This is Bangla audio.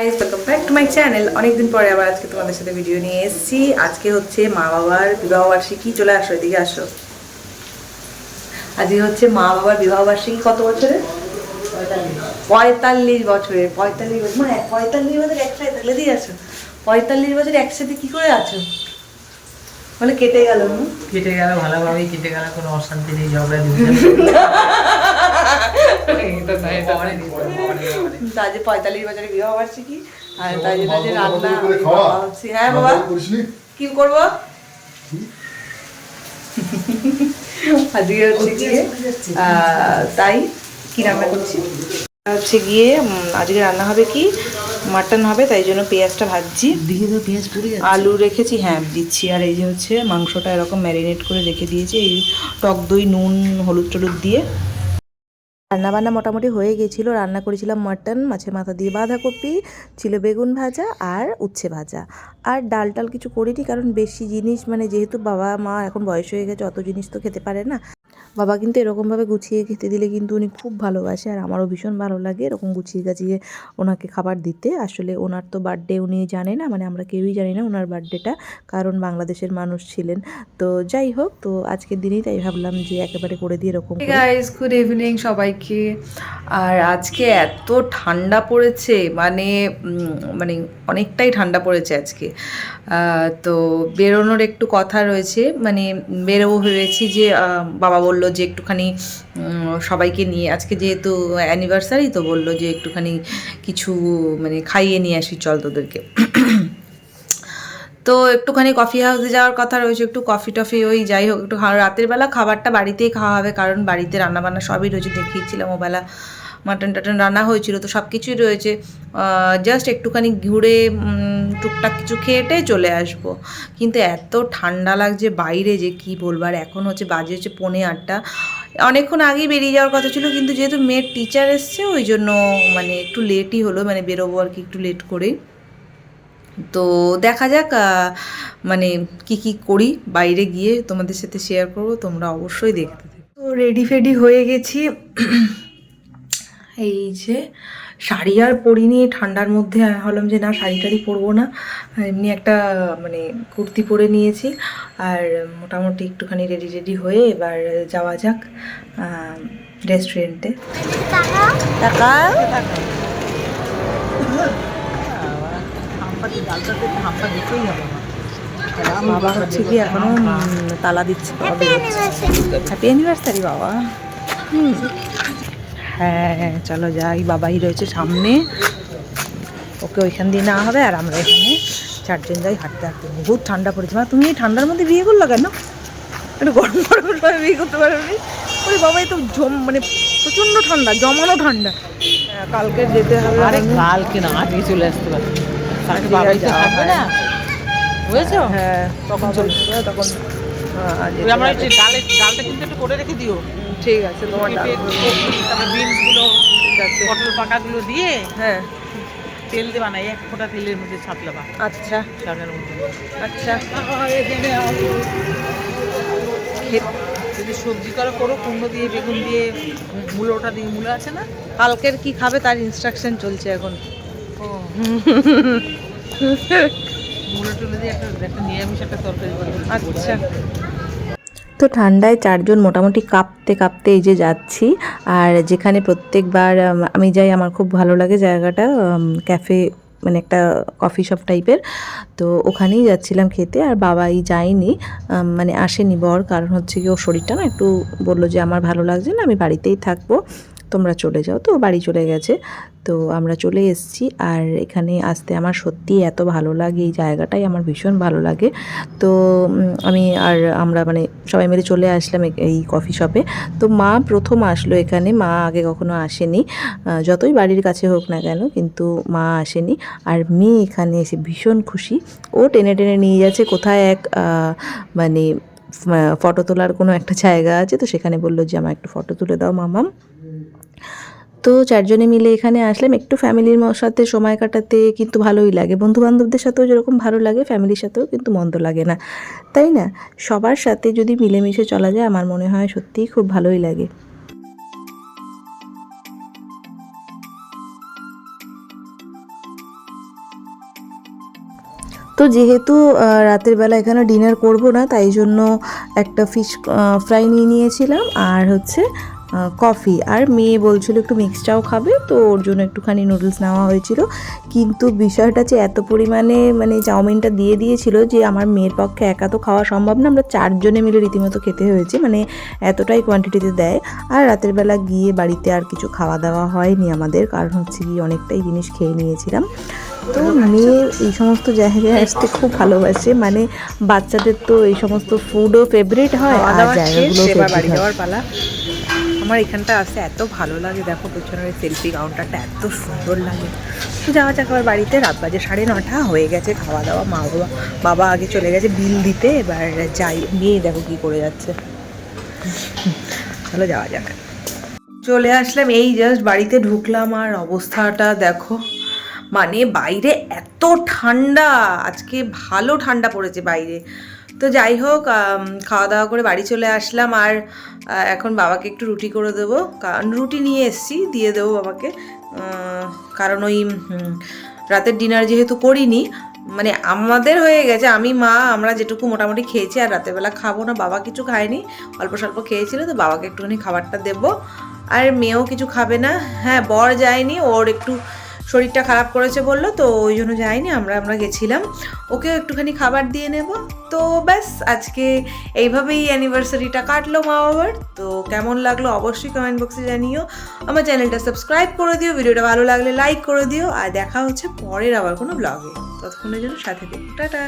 Guys welcome back to my channel অনেকদিন পরে আবার আজকে তোমাদের সাথে ভিডিও নিয়ে এসেছি। আজকে হচ্ছে মা বাবার বিবাহ বার্ষিকী চলে আসো এদিকে আসো। আজকে হচ্ছে মা বাবার বিবাহ বার্ষিকী কত বছরে? পঁয়তাল্লিশ বছরে। পঁয়তাল্লিশ বছর? মানে পঁয়তাল্লিশ বছর একসাথে তাহলে দিয়ে আছো পঁয়তাল্লিশ বছর একসাথে কি করে আছো? মানে কেটে গেল কেটে গেল ভালোভাবেই কেটে গেল কোনো অশান্তি নেই ঝগড়া যে পঁয়তাল্লিশ বছরে বিবাহ বার্ষিকী আর তাই জন্য যে রান্না হচ্ছে হ্যাঁ বাবা। কি করব? আজকে হচ্ছে গিয়ে তাই কি রান্না করছি? হচ্ছে গিয়ে আজকে রান্না হবে কি? মাটন হবে তাই জন্য পেঁয়াজটা ভাজছি। দিকে তো পেঁয়াজ পুড়ে আলু রেখেছি হ্যাঁ দিচ্ছি। আর এই যে হচ্ছে মাংসটা এরকম ম্যারিনেট করে রেখে দিয়েছি এই টক দই নুন হলুদ টলুদ দিয়ে। রান্নাবান্না মোটামুটি হয়ে গেছিল রান্না করেছিলাম মাটন, মাছের মাথা দিয়ে বাঁধাকপি, ছিল বেগুন ভাজা আর উচ্ছে ভাজা। আর ডাল টাল কিছু করিনি কারণ বেশি জিনিস মানে যেহেতু বাবা মা এখন বয়স হয়ে গেছে, অত জিনিস তো খেতে পারে না। বাবা কিন্তু এরকমভাবে গুছিয়ে খেতে দিলে কিন্তু উনি খুব ভালোবাসে আর আমারও ভীষণ ভালো লাগে এরকম গুছিয়ে গাছিয়ে ওনাকে খাবার দিতে। আসলে ওনার তো বার্থডে উনি জানে না মানে আমরা কেউই জানি না ওনার বার্থডেটা কারণ বাংলাদেশের মানুষ ছিলেন। তো যাই হোক তো আজকের দিনেই তাই ভাবলাম যে একেবারে করে দিয়ে এরকম গুড ইভিনিং সবাইকে। আর আজকে এত ঠান্ডা পড়েছে মানে মানে অনেকটাই ঠান্ডা পড়েছে আজকে। তো বেরোনোর একটু কথা রয়েছে মানে বেরোবো ভেবেছি যে বাবা বলল যে একটুখানি সবাইকে নিয়ে, আজকে যেহেতু অ্যানিভার্সারি তো বলল যে একটুখানি কিছু মানে খাইয়ে নিয়ে আসি, চল তোদেরকে। তো একটুখানি কফি হাউসে যাওয়ার কথা রয়েছে, একটু কফি টফি ওই যাই হোক, একটু রাতের বেলা খাবারটা বাড়িতেই খাওয়া হবে, কারণ বাড়িতে রান্নাবান্না সবই রয়েছে, দেখিয়েছিলাম ওবেলা মাটন টাটন রান্না হয়েছিল, তো সব কিছুই রয়েছে জাস্ট একটুখানি ঘুরে টুকটাক কিছু খেয়েটে চলে আসব। কিন্তু এত ঠান্ডা লাগছে বাইরে যে কি বলব, আর এখন হচ্ছে বাজে হচ্ছে পৌনে আটটা। অনেকক্ষণ আগেই বেরিয়ে যাওয়ার কথা ছিল, কিন্তু যেহেতু মেয়ের টিচার এসছে, ওই জন্য মানে একটু লেটই হলো মানে বেরোবো আর কি একটু লেট করেই। তো দেখা যাক মানে কি কি করি বাইরে গিয়ে তোমাদের সাথে শেয়ার করব তোমরা অবশ্যই দেখতে তো রেডি ফেডি হয়ে গেছি। এই যে শাড়ি আর পরিনি ঠান্ডার মধ্যে আমি ভাবলাম যে না শাড়ি টাড়ি পরবো না। এমনি একটা মানে কুর্তি পরে নিয়েছি। আর মোটামুটি একটুখানি রেডি রেডি হয়ে এবার যাওয়া যাক রেস্টুরেন্টে টাকা। বাবা হচ্ছে কি এখনও তালা দিচ্ছে। হ্যাপি অ্যানিভার্সারি বাবা। হুম। হ্যাঁ হ্যাঁ চলো যাই বাবাই রয়েছে সামনে। ওকে ওইখান দিয়ে নেওয়া হবে আর আমরা এখানে চারজন যাই হাঁটতে হাঁটতে। বহুত ঠান্ডা পড়েছে। মা তুমি এই ঠান্ডার মধ্যে বিয়ে করল কেন? একটু গরম গরম সময় বিয়ে করতে পারবি। ওই বাবাই তো জম মানে প্রচণ্ড ঠান্ডা জমানো ঠান্ডা। কালকে যেতে হবে আরে কালকে না আজকে চলে আসতে পারে থাকবে হয়। না? বুঝেছ? হ্যাঁ তখন চলে। তখন ওই আমরা হবে। একটু ডালে ডালটা কিন্তু একটু করে রেখে দিও। ঠিক আছে তোমার ডাল। তারপরে বিনসগুলো ঠিক পটল পাকাগুলো দিয়ে হ্যাঁ। তেল দেবা না এক ফোঁটা তেলের মধ্যে ছাপলাবা আচ্ছা। মধ্যে। আচ্ছা। যদি সবজি করে করো কুমড়ো দিয়ে বেগুন দিয়ে মূলোটা দিয়ে মূলো আছে না? কালকের কি খাবে তার ইনস্ট্রাকশন চলছে এখন। মূলো আচ্ছা। তো ঠান্ডায় চারজন মোটামুটি কাঁপতে কাঁপতে এই যে যাচ্ছি, আর যেখানে প্রত্যেকবার, আমি যাই, আমার খুব ভালো লাগে জায়গাটা ক্যাফে মানে একটা কফি শপ টাইপের। তো ওখানেই যাচ্ছিলাম খেতে, আর বাবাই যায়নি মানে আসেনি বর, কারণ হচ্ছে কি ওর শরীরটা না একটু বলল যে আমার ভালো লাগছে না, আমি বাড়িতেই থাকব। তোমরা চলে যাও। তো বাড়ি চলে গেছে। তো আমরা চলে এসেছি আর এখানে আসতে আমার সত্যি এত ভালো লাগে, এই জায়গাটাই আমার ভীষণ ভালো লাগে। তো আমি আর আমরা মানে সবাই মিলে চলে আসলাম এই কফি শপে তো মা প্রথম আসলো এখানে, মা আগে কখনো আসেনি। যতই বাড়ির কাছে হোক না কেন, কিন্তু মা আসেনি। আর মেয়ে এখানে এসে ভীষণ খুশি। ও টেনে টেনে নিয়ে যাচ্ছে কোথায় এক মানে ফটো তোলার কোনো একটা জায়গা আছে। তো সেখানে বলল যে আমার একটু ফটো তুলে দাও মামাম। তো চারজনে মিলে এখানে আসলাম। একটু ফ্যামিলির সাথে সময় কাটাতে কিন্তু ভালোই লাগে। বন্ধু বান্ধবদের সাথেও যেরকম ভালো লাগে ফ্যামিলির সাথেও কিন্তু মন্দ লাগে না। তাই না? সবার সাথে যদি মিলেমিশে চলা যায়, আমার মনে হয় সত্যিই খুব ভালোই লাগে। তো যেহেতু রাতের বেলা এখানে ডিনার করব না, তাই জন্য একটা ফিশ ফ্রাই নিয়ে নিয়েছিলাম। আর হচ্ছে কফি আর মেয়ে বলছিল একটু মিক্স চাও খাবে তো ওর জন্য একটুখানি নুডলস নেওয়া হয়েছিল। কিন্তু বিষয়টা যে এত পরিমাণে মানে চাউমিনটা দিয়ে দিয়েছিল যে আমার মেয়ের পক্ষে একা তো খাওয়া সম্ভব না আমরা চারজনে মিলে রীতিমতো খেতে হয়েছে মানে এতটাই কোয়ান্টিটিতে দেয়। আর রাতের বেলা গিয়ে বাড়িতে আর কিছু খাওয়া দাওয়া হয়নি আমাদের কারণ হচ্ছে কি অনেকটাই জিনিস খেয়ে নিয়েছিলাম। তো মেয়ে এই সমস্ত জায়গায় আসতে খুব ভালোবাসে মানে বাচ্চাদের তো এই সমস্ত ফুডও ফেভারিট হয় আর জায়গাগুলো ফেভারিট হয়। আমার এখানটা আসতে এত ভালো লাগে। দেখো পেছনের সেলফি কাউন্টারটা এত সুন্দর লাগে। তো যাওয়া যাক আবার বাড়িতে। রাত বাজে সাড়ে নটা, হয়ে গেছে খাওয়া দাওয়া মা বাবা বাবা আগে চলে গেছে বিল দিতে। এবার যাই, মেয়ে দেখো কি করে যাচ্ছে। চলো যাওয়া যাক। চলে আসলাম, এই জাস্ট বাড়িতে ঢুকলাম আর অবস্থাটা দেখো। মানে বাইরে এত ঠান্ডা, আজকে ভালো ঠান্ডা পড়েছে বাইরে। তো যাই হোক খাওয়া দাওয়া করে বাড়ি চলে আসলাম আর এখন বাবাকে একটু রুটি করে দেবো। কারণ রুটি নিয়ে এসছি, দিয়ে দেবো বাবাকে। কারণ ওই রাতের ডিনার যেহেতু করিনি মানে আমাদের হয়ে গেছে, আমি, মা, আমরা যেটুকু মোটামুটি খেয়েছি আর রাতের বেলা খাব না, বাবা কিছু খায়নি, অল্প স্বল্প খেয়েছিল, তো বাবাকে একটুখানি খাবারটা দেবো। আর মেয়েও কিছু খাবে না হ্যাঁ বর যায়নি, ওর একটু শরীরটা খারাপ করেছে বলল, তো ওই জন্য যাইনি, আমরা আমরা গেছিলাম। ওকেও একটুখানি খাবার দিয়ে নেব। তো ব্যাস, আজকে এইভাবেই অ্যানিভার্সারিটা কাটলো মা বাবার। তো কেমন লাগল অবশ্যই কমেন্ট বক্সে জানিও। আমার চ্যানেলটা সাবস্ক্রাইব করে দিও ভিডিওটা ভালো লাগলে লাইক করে দিও। আর দেখা হচ্ছে পরের আবার কোনো ব্লগে ততক্ষণের জন্য সাথে দিও টাটা!